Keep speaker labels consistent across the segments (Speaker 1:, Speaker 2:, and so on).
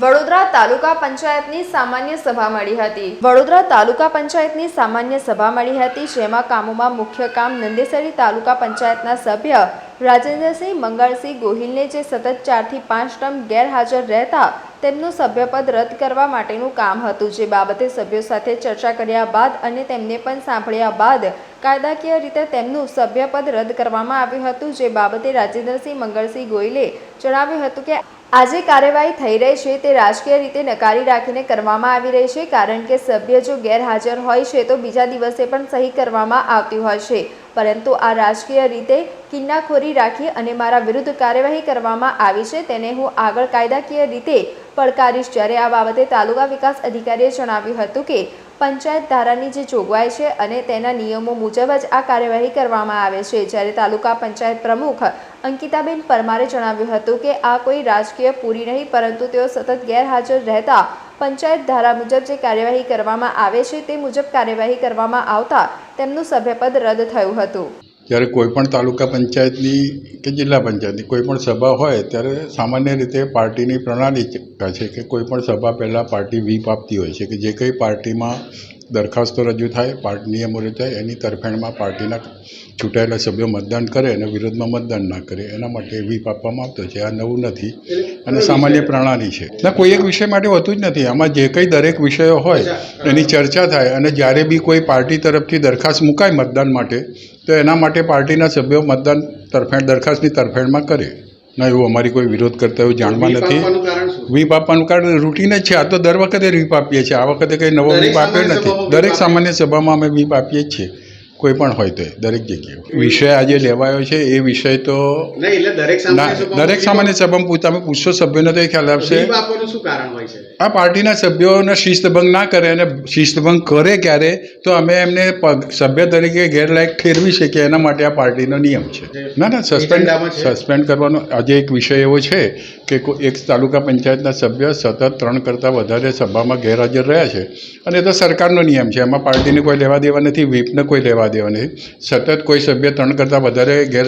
Speaker 1: વડોદરા તાલુકા પંચાયતની સામાન્ય સભા મળી હતી. વડોદરા તાલુકા પંચાયતની સામાન્ય સભા મળી હતી, જેમાં કામોમાં મુખ્ય કામ નંદેસરી તાલુકા પંચાયતના સભ્ય રાજેન્દ્રસિંહ મંગળસિંહ ગોહિલને જે સતત ચારથી પાંચ ટર્મ ગેરહાજર રહેતા, તેમનું સભ્યપદ રદ કરવા માટેનું કામ હતું. જે બાબતે સભ્યો સાથે ચર્ચા કર્યા બાદ અને તેમને પણ સાંભળ્યા બાદ કાયદાકીય રીતે તેમનું સભ્યપદ રદ કરવામાં આવ્યું હતું. જે બાબતે રાજેન્દ્રસિંહ મંગળસિંહ ગોહિલે જણાવ્યું હતું કે, આજે કાર્યવાહી થઈ રહી છે. તે રાજકીય રીતે નકારી રાખીને કરવામાં આવી રહી છે, કારણ કે સભ્ય જો ગેરહાજર હોય છે, તો બીજા દિવસે પણ સહી કરવામાં આવતી હોય છે. પરંતુ આ રાજકીય રીતે કિન્નાખોરી રાખી અને મારા વિરુદ્ધ કાર્યવાહી કરવામાં આવી છે તેને હું આગળ કાયદાકીય રીતે પડકારીશ. જ્યારે આ બાબતે તાલુકા વિકાસ અધિકારીએ જણાવ્યું હતું કે પંચાયત ધારાની જે જોગવાઈ છે અને તેના નિયમો મુજબ જ આ કાર્યવાહી કરવામાં આવે છે. જ્યારે તાલુકા પંચાયત પ્રમુખ અંકિતાબેન પરમારે જણાવ્યું હતું કે આ કોઈ રાજકીય પૂરી નહીં પરંતુ તેઓ સતત ગેરહાજર રહેતા પંચાયત ધારા મુજબ જે કાર્યવાહી કરવામાં આવે છે તે મુજબ કાર્યવાહી કરવામાં આવતા તેમનું સભ્યપદ રદ થયું હતું.
Speaker 2: જ્યારે કોઈ પણ તાલુકા પંચાયતની કે જિલ્લા પંચાયતની કોઈ પણ સભા હોય ત્યારે સામાન્ય રીતે પાર્ટીની પ્રણાલી ચ- છે કે કોઈ પણ સભા પહેલાં પાર્ટી વીપ આપતી હોય છે કે જે કંઈ પાર્ટીમાં દરખાસ્તો રજૂ થાય, પાર્ટી નિયમો રજૂ થાય, એની તરફેણમાં પાર્ટીના ચૂંટાયેલા સભ્યો મતદાન કરે અને વિરોધમાં મતદાન ના કરે, એના માટે વીપ આપવામાં આવતો છે. આ નવું નથી. અને સામાન્ય પ્રણાલી છે. ના કોઈ એક વિષય માટે હોતું જ નથી. આમાં જે કંઈ દરેક વિષયો હોય એની ચર્ચા થાય અને જ્યારે બી કોઈ પાર્ટી તરફથી દરખાસ્ત મુકાય મતદાન માટે તો એના માટે પાર્ટીના સભ્યો મતદાન તરફેણ દરખાસ્તની તરફેણમાં કરે. ના એવું અમારી કોઈ વિરોધ કરતા એવું જાણવા નથી. વીપ આપવાનું કારણ રૂટીન જ છે. આ તો દર વખતે વીપ આપીએ છીએ. આ વખતે કંઈ નવો વીપ આપ્યો નથી. દરેક સામાન્ય સભામાં અમે વીપ આપીએ જ છીએ. કોઈ પણ હોય તે દરેક જગ્યાએ. વિષય આજે લેવાયો છે એ વિષય તો
Speaker 3: દરેક
Speaker 2: ના દરેક સામાન્ય સભામાં તમે પૂછશો સભ્યોને તો એ ખ્યાલ આપશે આ પાર્ટીના સભ્યોને શિસ્તભંગ ના કરે અને શિસ્તભંગ કરે ક્યારે તો અમે એમને સભ્ય તરીકે ગેરલાયક ઠેરવી શકીએ એના માટે આ પાર્ટીનો નિયમ છે. ના ના સસ્પેન્ડ સસ્પેન્ડ કરવાનો આજે એક વિષય એવો છે કે એક તાલુકા પંચાયતના સભ્ય સતત ત્રણ કરતાં વધારે સભામાં ગેરહાજર રહ્યા છે. અને એ તો સરકારનો નિયમ છે એમાં પાર્ટીને કોઈ લેવા દેવા નથી વ્હીપને કોઈ લેવા દેવા નથી સતત કોઈ સભ્ય ત્રણ કરતાં વધારે ગેર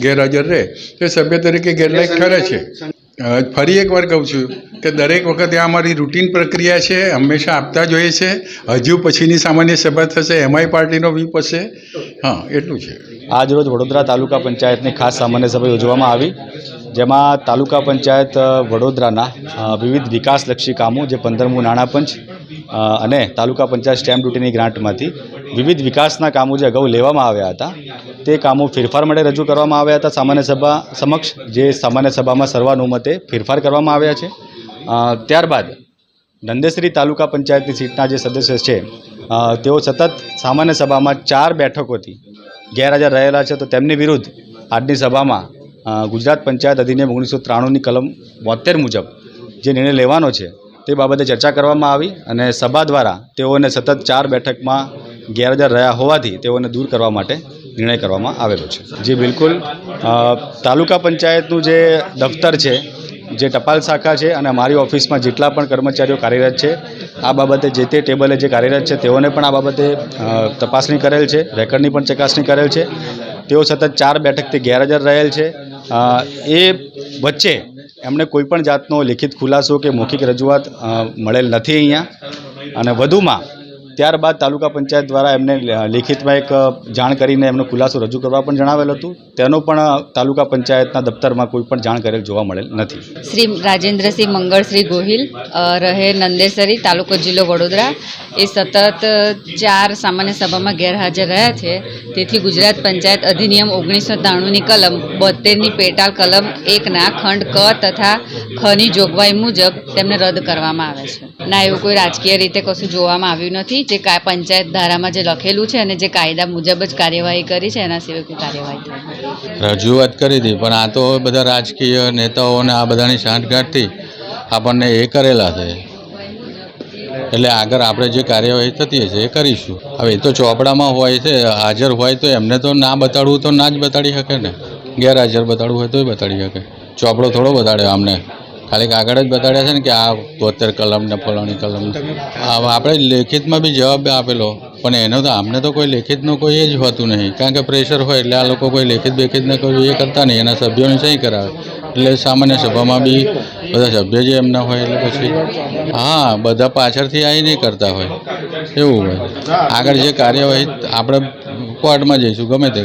Speaker 2: ગેરહાજર રહે તો એ સભ્ય તરીકે ગેરલાયક ઠરે છે. ફરી એકવાર કહું છું કે દરેક વખતે આ અમારી રૂટીન પ્રક્રિયા છે હંમેશા આપતા જ હોઈએ છે. હજુ પછીની સામાન્ય સભા થશે એમઆઈ પાર્ટીનો વીપ હશે હા એટલું છે.
Speaker 4: આજરોજ વડોદરા તાલુકા પંચાયતની ખાસ સામાન્ય સભા યોજવામાં આવી જેમાં તાલુકા પંચાયત વડોદરાના વિવિધ વિકાસલક્ષી કામો જે પંદરમું નાણાપંચ અ, અને તાલુકા પંચાયત સ્ટેમ્પ ડ્યુટીની ગ્રાન્ટમાંથી વિવિધ વિકાસના કામો જે અગાઉ લેવામાં આવ્યા હતા, તે કામો ફેરફાર માટે રજૂ કરવામાં આવ્યા હતા. સામાન્ય સભા સમક્ષ જે સામાન્ય સભામાં સર્વાનુમતે ફેરફાર કરવામાં આવ્યા છે. ત્યારબાદ નંદેસરી તાલુકા પંચાયતની સીટના જે સદસ્ય છે તેઓ સતત સામાન્ય સભામાં ચાર બેઠકોથી ગેરહાજર રહેલા છે. તો તેમની વિરુદ્ધ આજની સભામાં ગુજરાત પંચાયત અધિનિયમ ઓગણીસો ત્રાણુંની કલમ બોતેર મુજબ જે નિર્ણય લેવાનો છે તે બાબતે ચર્ચા કરવામાં આવી અને સભા દ્વારા તેઓને સતત ચાર બેઠકમાં ગેરહાજર રહ્યા હોવાથી તેઓને દૂર કરવા માટે નિર્ણય કરવામાં આવેલો છે. જે બિલકુલ. તાલુકા પંચાયતનું જે દફતર છે જે ટપાલ શાખા છે અને મારી ઓફિસમાં જેટલા પણ કર્મચારીઓ કાર્યરત છે આ બાબતે જે તે ટેબલે જે કાર્યરત છે તેઓને પણ આ બાબતે તપાસણી કરેલ છે રેકર્ડની પણ ચકાસણી કરેલ છે. તેઓ સતત ચાર બેઠકથી ગેરહાજર રહેલ છે. એ વચ્ચે એમણે કોઈ પણ જાતનો લેખિત ખુલાસો કે મૌખિક રજૂઆત મળેલ નથી અહીંયા. અને વધુમાં ત્યારબાદ તાલુકા પંચાયત દ્વારા એમને લેખિતમાં એક જાણ કરીને એમનો ખુલાસો રજૂ કરવા પણ જણાવેલ હતું. તેનો પણ તાલુકા પંચાયતના દફતરમાં કોઈ પણ જાણ કરેલ જોવા મળેલ નથી.
Speaker 5: શ્રી રાજેન્દ્રસિંહ મંગળશ્રી ગોહિલ રહે નંદેસરી, તાલુકો જિલ્લો વડોદરા. એ સતત ચાર સામાન્ય સભામાં ગેરહાજર રહ્યા છે. તેથી ગુજરાત પંચાયત અધિનિયમ ઓગણીસો ત્રાણુંની કલમ બોતેરની પેટાલ કલમ એકના ખંડ ક તથા ખની જોગવાઈ મુજબ તેમને રદ કરવામાં આવે છે. ના, એવું કોઈ રાજકીય રીતે કશું જોવામાં આવ્યું નથી. જે કા, પંચાયત ધારામાં જે લખેલું છે અને જે કાયદા મુજબ જ કાર્યવાહી કરી છે, એના સિવાય કોઈ કાર્યવાહી
Speaker 6: રજૂઆત કરી હતી, પણ આ તો બધા રાજકીય નેતાઓને આ બધાની સાંઠગાંઠથી આપણને એ કરેલા છે. એટલે આગળ આપણે જે કાર્યવાહી થતી હશે એ કરીશું. હવે એ તો ચોપડામાં હોય છે, હાજર હોય તો એમને તો ના બતાડવું તો ના જ બતાડી શકે ને. ગેરહાજર બતાડવું હોય તોય બતાડી શકે. ચોપડો થોડો બતાડ્યો અમને. ખાલી કાગળ જ બતાડ્યા છે ને કે આ તોતેર કલમ ને ફલાણી કલમ. આપણે લેખિતમાં બી જવાબ આપેલો, પણ એનો તો અમને તો કોઈ લેખિતનું કોઈ એ જ હોતું નહીં. કારણ કે પ્રેશર હોય એટલે આ લોકો કોઈ લેખિત બેખિતને કોઈ એ કરતા નહીં. એના સભ્યોને સહી કરાવે. એટલે સામાન્ય સભામાં બી બધા સભ્ય જે એમના હોય એટલે પછી હા, બધા પાછળથી આવી નહીં કરતા હોય. એવું હોય. આગળ જે કાર્યવાહી આપણે કોર્ટમાં જઈશું, ગમે તે.